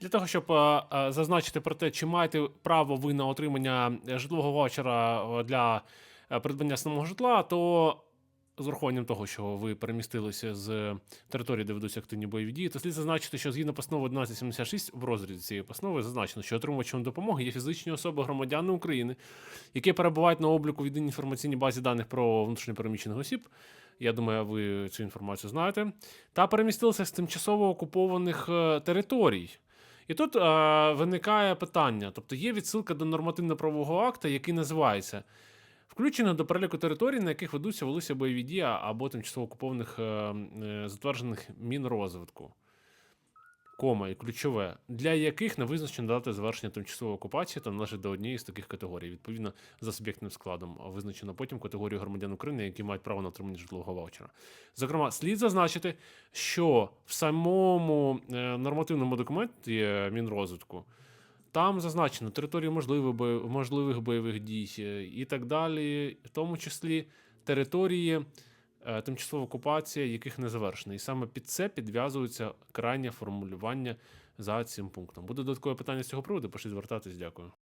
Для того, щоб е, е, зазначити про те, чи маєте право ви на отримання е, житлового ваучера для придбання самого житла, то з урахуванням того, що ви перемістилися з території, де ведуться активні бойові дії, то слід зазначити, що згідно постанови 1176 в розрізі цієї постанови зазначено, що отримувачем допомоги є фізичні особи громадяни України, які перебувають на обліку в єдиній інформаційній базі даних про внутрішньопереміщених осіб. Я думаю, ви цю інформацію знаєте. Та перемістилися з тимчасово окупованих територій. І тут е, виникає питання: тобто є відсилка до нормативно-правового акта, який називається включено до переліку територій, на яких ведуться велися бойові дії або тимчасово окупованих е, е, затверджених мінрозвитку. Кома і ключове, для яких не визначено дати завершення тимчасової окупації та належить до однієї з таких категорій, відповідно за суб'єктним складом, визначено потім категорію громадян України, які мають право на отримання житлового ваучера. Зокрема, слід зазначити, що в самому е, нормативному документі е, Мінрозвитку там зазначено території можливих, бой- можливих бойових дій е, і так далі, в тому числі території е, окупація, яких не завершена. І саме під це підв'язується крайнє формулювання за цим пунктом. Буде додаткове питання з цього приводу, пишіть звертатись. Дякую.